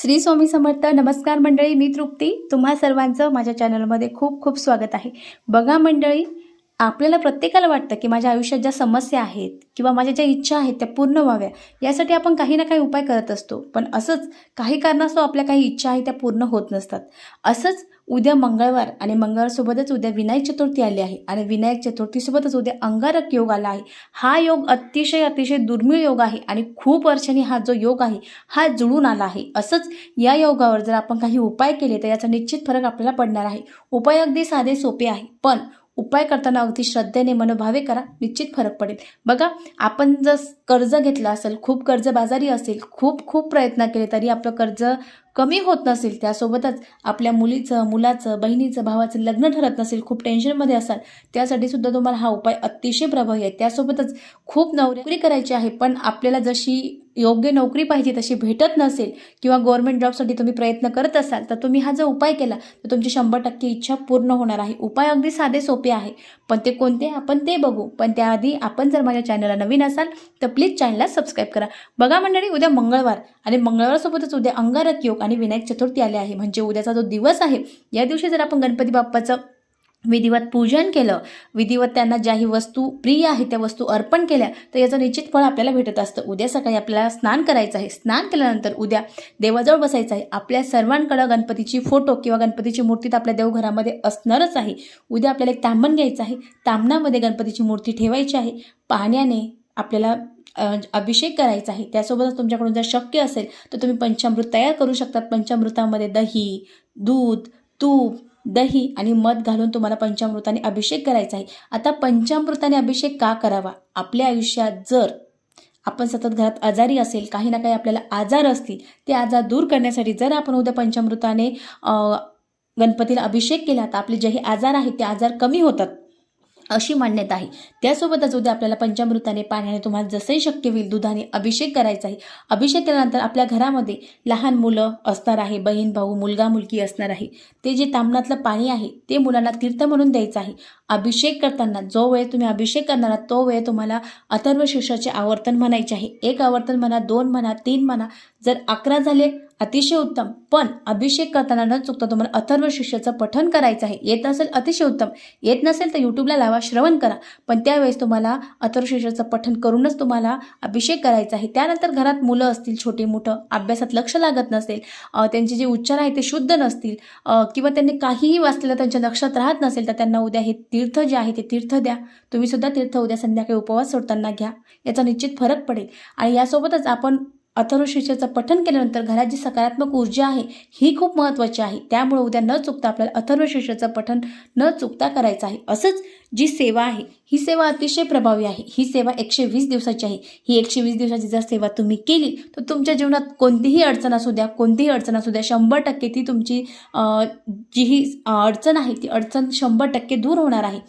श्री स्वामी समर्थ नमस्कार मंडळी मी तृप्ती. तुम्हा सर्वांचं माझ्या चॅनलमध्ये खूप खूप स्वागत आहे. बघा मंडळी आपल्याला प्रत्येकाला वाटतं की माझ्या आयुष्यात ज्या समस्या आहेत किंवा माझ्या ज्या इच्छा आहेत त्या पूर्ण व्हाव्या यासाठी आपण काही ना काही उपाय करत असतो. पण असंच काही कारणास्तव आपल्या काही इच्छा आहेत त्या पूर्ण होत नसतात. असंच उद्या मंगळवार आणि मंगळवारसोबतच उद्या विनायक चतुर्थी आली आहे आणि विनायक चतुर्थीसोबतच उद्या अंगारक योग आला आहे. हा योग अतिशय अतिशय दुर्मिळ योग आहे आणि खूप वर्षांनी हा जो योग आहे हा जुळून आला आहे. असंच या योगावर जर आपण काही उपाय केले तर याचा निश्चित फरक आपल्याला पडणार आहे. उपाय अगदी साधे सोपे आहे पण उपाय करताना अगदी श्रद्धेने मनोभावे करा निश्चित फरक पडेल. बघा आपण जर कर्ज घेतलं असेल खूप कर्जबाजारी असेल खूप खूप प्रयत्न केले तरी आपलं कर्ज कमी होत नसेल त्यासोबतच आपल्या मुलीचं मुलाचं बहिणीचं भावाचं लग्न ठरत नसेल खूप टेन्शनमध्ये असाल त्यासाठी सुद्धा तुम्हाला हा उपाय अतिशय प्रभावी आहे. त्यासोबतच खूप नोकरी करायची आहे पण आपल्याला जशी योग्य नोकरी पाहिजे तशी भेटत नसेल किंवा गव्हर्नमेंट जॉबसाठी तुम्ही प्रयत्न करत असाल तर तुम्ही हा जर उपाय केला तर तुमची शंभर टक्के इच्छा पूर्ण होणार आहे. उपाय अगदी साधे सोपे आहे पण ते कोणते आपण ते बघू. पण त्याआधी आपण जर माझ्या चॅनलला नवीन असाल तर प्लीज चॅनलला सबस्क्राईब करा. बघा मंडळी उद्या मंगळवार आणि मंगळवारसोबतच उद्या अंगारक योग आणि विनायक चतुर्थी आले आहे. म्हणजे उद्याचा जो दिवस आहे या दिवशी जर आपण गणपती बाप्पाचं विधिवत पूजन केलं विधिवत त्यांना ज्याही वस्तू प्रिय आहे त्या वस्तू अर्पण केल्या तर याचं निश्चित फळ आपल्याला भेटत असतं. उद्या सकाळी आपल्याला स्नान करायचं आहे. स्नान केल्यानंतर उद्या देवाजवळ बसायचं आहे. आपल्या सर्वांकडं गणपतीची फोटो किंवा गणपतीची मूर्ती तर आपल्या देवघरामध्ये असणारच आहे. उद्या आपल्याला एक तांबण घ्यायचं आहे. तांबणामध्ये गणपतीची मूर्ती ठेवायची आहे. पाण्याने आपल्याला अभिषेक करायचा आहे त्यासोबतच तुमच्याकडून जर शक्य असेल तर तुम्ही पंचामृत तयार करू शकतात पंचामृतामध्ये दही दूध तूप दही आणि मध घालून तुम्हाला पंचामृताने अभिषेक करायचा आहे. आता पंचामृताने अभिषेक का करावा? आपल्या आयुष्यात जर आपण सतत घरात आजारी असेल काही ना काही आपल्याला आजार असतील ते आजार दूर करण्यासाठी जर आपण उद्या पंचामृताने गणपतीला अभिषेक केला तर आपले जे हे आजार आहेत ते आजार कमी होतात. अशी मान्यता आहे. त्यासोबतच उद्या आपल्याला पंचामृताने पाण्याने तुम्हाला जसंही शक्य होईल दुधाने अभिषेक करायचा आहे. अभिषेक केल्यानंतर आपल्या घरामध्ये लहान मुलं असणार आहे बहीण भाऊ मुलगा मुलगी असणार आहे. ते जे तांबणातलं पाणी आहे ते मुलांना तीर्थ म्हणून द्यायचं आहे. अभिषेक करताना जो वेळ तुम्ही अभिषेक करणार तो वेळ तुम्हाला अथर्व शीर्षाचे आवर्तन म्हणायचे आहे. एक आवर्तन म्हणा दोन म्हणा तीन म्हणा जर अकरा झाले अतिशय उत्तम. पण अभिषेक करताना न चुकता तुम्हाला अथर्व शिष्याचं पठन करायचं आहे. येत नसेल अतिशय उत्तम. येत नसेल तर यूट्यूबला लावा श्रवण करा. पण त्यावेळेस तुम्हाला अथर्वशीर्षाचं पठन पठण करूनच तुम्हाला अभिषेक करायचा आहे. त्यानंतर घरात मुलं असतील छोटे मोठं अभ्यासात लक्ष लागत नसेल त्यांचे जे उच्चार आहेत ते शुद्ध नसतील किंवा त्यांनी काहीही वाचलेलं त्यांच्या लक्षात राहत नसेल तर त्यांना उद्या हे तीर्थ जे आहे ते तीर्थ द्या. तुम्हीसुद्धा तीर्थ उद्या संध्याकाळी उपवास सोडताना घ्या. याचा निश्चित फरक पडेल. आणि यासोबतच आपण अथर्व पठन पठण केल्यानंतर घरात जी सकारात्मक ऊर्जा आहे ही खूप महत्त्वाची आहे. त्यामुळे उद्या न चुकता आपल्याला अथर्व पठन पठण न चुकता करायचं आहे. असंच जी सेवा आहे ही सेवा अतिशय प्रभावी आहे. ही सेवा एकशे वीस दिवसाची आहे. ही एकशे वीस दिवसाची जर सेवा तुम्ही केली तर तुमच्या जीवनात कोणतीही अडचण असू द्या कोणतीही अडचण असू द्या शंभर टक्के ती तुमची जी ही अडचण आहे ती अडचण शंभर टक्के दूर होणार आहे.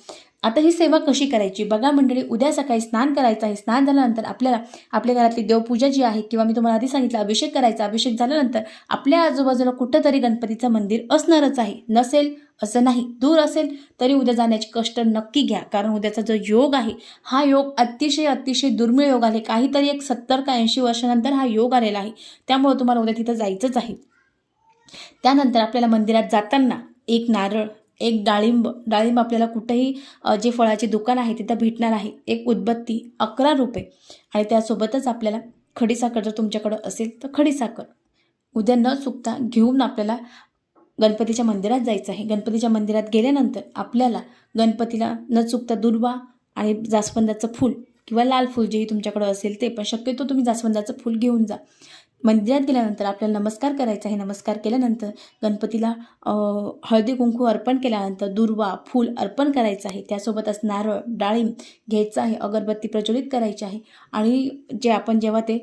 आता ही सेवा कशी करायची? बघा मंडळी उद्या सकाळी स्नान करायचं आहे. स्नान झाल्यानंतर आपल्याला आपल्या घरातली देवपूजा जी आहे किंवा मी तुम्हाला आधी सांगितलं अभिषेक करायचा अभिषेक झाल्यानंतर आपल्या आजूबाजूला कुठंतरी गणपतीचं मंदिर असणारच आहे. नसेल असं नाही. दूर असेल तरी उद्या जाण्याचे कष्ट नक्की घ्या. कारण उद्याचा जो योग आहे हा योग अतिशय अतिशय दुर्मिळ योग आहे. काहीतरी एक सत्तर का ऐंशी वर्षानंतर हा योग आलेला आहे. त्यामुळे तुम्हाला उद्या तिथं जायचंच आहे. त्यानंतर आपल्याला मंदिरात जाताना एक नारळ एक डाळिंब डाळिंब आपल्याला कुठेही जे फळाचे दुकान आहे तिथं भेटणार आहे. एक उदबत्ती अकरा रुपये. आणि त्यासोबतच आपल्याला खडीसाखर जर तुमच्याकडं असेल तर खडीसाखर उद्या न चुकता घेऊन आपल्याला गणपतीच्या मंदिरात जायचं आहे. गणपतीच्या मंदिरात गेल्यानंतर आपल्याला गणपतीला न चुकता दुर्वा आणि जास्वंदाचं फूल किंवा लाल फूल जेही तुमच्याकडं असेल ते पण शक्यतो तुम्ही जास्वंदाचं फूल घेऊन जा. मंदिरात गेल्यानंतर आपल्याला नमस्कार करायचा आहे. नमस्कार केल्यानंतर गणपतीला हळदी कुंकू अर्पण केल्यानंतर दुर्वा फूल अर्पण करायचं आहे. त्यासोबतच नारळ डाळिंब घ्यायचं आहे. अगरबत्ती प्रज्वलित करायची आहे. आणि जे आपण जेव्हा ते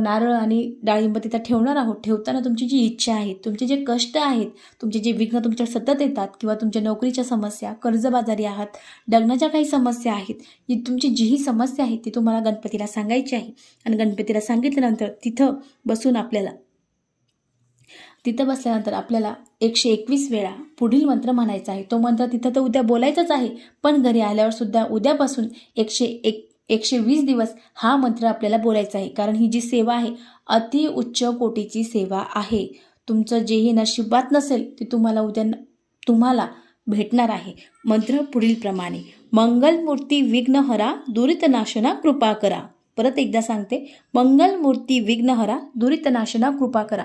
नारळ आणि डाळिंब तिथं ठेवणार आहोत ठेवताना तुमची जी इच्छा आहे तुमचे जे कष्ट आहेत तुमचे जे विघ्न तुमच्या सतत येतात किंवा तुमच्या नोकरीच्या समस्या कर्जबाजारी आहात लग्नाच्या काही समस्या आहेत ही तुमची जीही समस्या आहे ती तुम्हाला गणपतीला सांगायची आहे. आणि गणपतीला सांगितल्यानंतर तिथं बस बसून आपल्याला. तिथं बसल्यानंतर आपल्याला एकशे एकवीस वेळा पुढील मंत्र म्हणायचा आहे. तो मंत्र तिथं तर उद्या बोलायचाच आहे. पण घरी आल्यावर सुद्धा उद्यापासून एकशे एक एकशे वीस दिवस हा मंत्र आपल्याला बोलायचा आहे. कारण ही जी सेवा आहे अति उच्च कोटीची सेवा आहे. तुमचं जेही नशिबात नसेल ते तुम्हाला उद्या तुम्हाला भेटणार आहे. मंत्र पुढीलप्रमाणे. मंगलमूर्ती विघ्नहरा दुरितनाशना कृपा करा. परत एकदा सांगते. मंगलमूर्ती विघ्नहरा दुरितनाशना कृपा करा.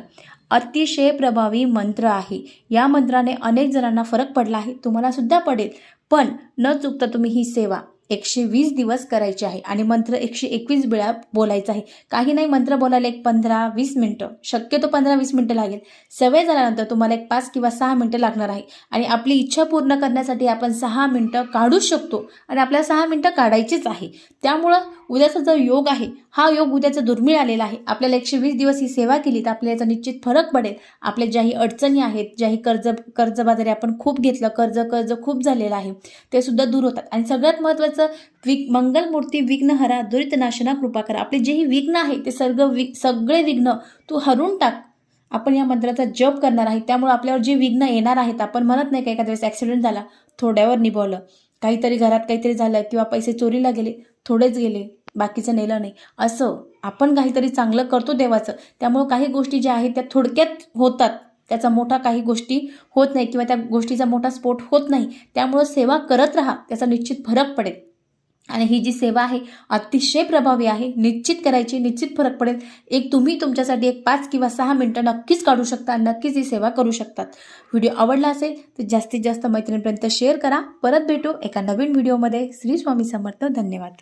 अतिशय प्रभावी मंत्र आहे. या मंत्राने अनेक जणांना फरक पडला आहे. तुम्हाला सुद्धा पडेल. पण न चुकता तुम्ही ही सेवा. एकशे वीस दिवस करायचे आहे आणि मंत्र एकशे एकवीस वेळा बोलायचा आहे. काही नाही मंत्र बोलायला एक पंधरा वीस मिनटं. शक्यतो पंधरा वीस मिनटं लागेल. सवय झाल्यानंतर तुम्हाला एक पाच किंवा सहा मिनटं लागणार आहे. आणि आपली इच्छा पूर्ण करण्यासाठी आपण सहा मिनटं काढूच शकतो. आणि आपल्याला सहा मिनटं काढायचीच आहे. त्यामुळं उद्याचा जो योग आहे हा योग उद्याचा दुर्मिळ आलेला आहे. आपल्याला एकशे वीस दिवस ही सेवा केली तर आपल्याला याचा निश्चित फरक पडेल. आपल्या ज्याही अडचणी आहेत ज्याही कर्ज कर्जबाजारी आपण खूप घेतलं कर्ज कर्ज खूप झालेलं आहे ते सुद्धा दूर होतात. आणि सगळ्यात महत्त्वाचं विक मंगलमूर्ती विघ्नहरा दुरितनाशना कृपा करा आपले जेही विघ्न आहे ते सर्व वि सगळे विघ्न तू हरून टाक. आपण या मंत्राचा जप करणार आहे. त्यामुळे आपल्यावर जे विघ्न येणार आहेत आपण म्हणत नाही का एखाद्या वेळेस ॲक्सिडेंट झाला थोड्यावर निभावलं. काहीतरी घरात काहीतरी झालं किंवा पैसे चोरीला गेले थोडेच गेले बाकीचं नेलं नाही. असं आपण काहीतरी चांगलं करतो देवाचं. त्यामुळं काही गोष्टी ज्या आहेत त्या थोडक्यात होतात. त्याचा मोठा काही गोष्टी होत नाही किंवा त्या गोष्टीचा मोठा स्फोट होत नाही त्यामुळं सेवा करत राहा त्याचा निश्चित फरक पडेल. आणि ही जी सेवा आहे अतिशय प्रभावी आहे निश्चित करायची निश्चित फरक पडेल. एक तुम्ही तुमच्यासाठी एक पाच किंवा सहा मिनटं नक्कीच काढू शकता नक्कीच ही सेवा करू शकतात. व्हिडिओ आवडला असेल तर जास्तीत जास्त मैत्रिणीपर्यंत शेअर करा. परत भेटू एका नवीन व्हिडिओमध्ये. श्री स्वामी समर्थ धन्यवाद.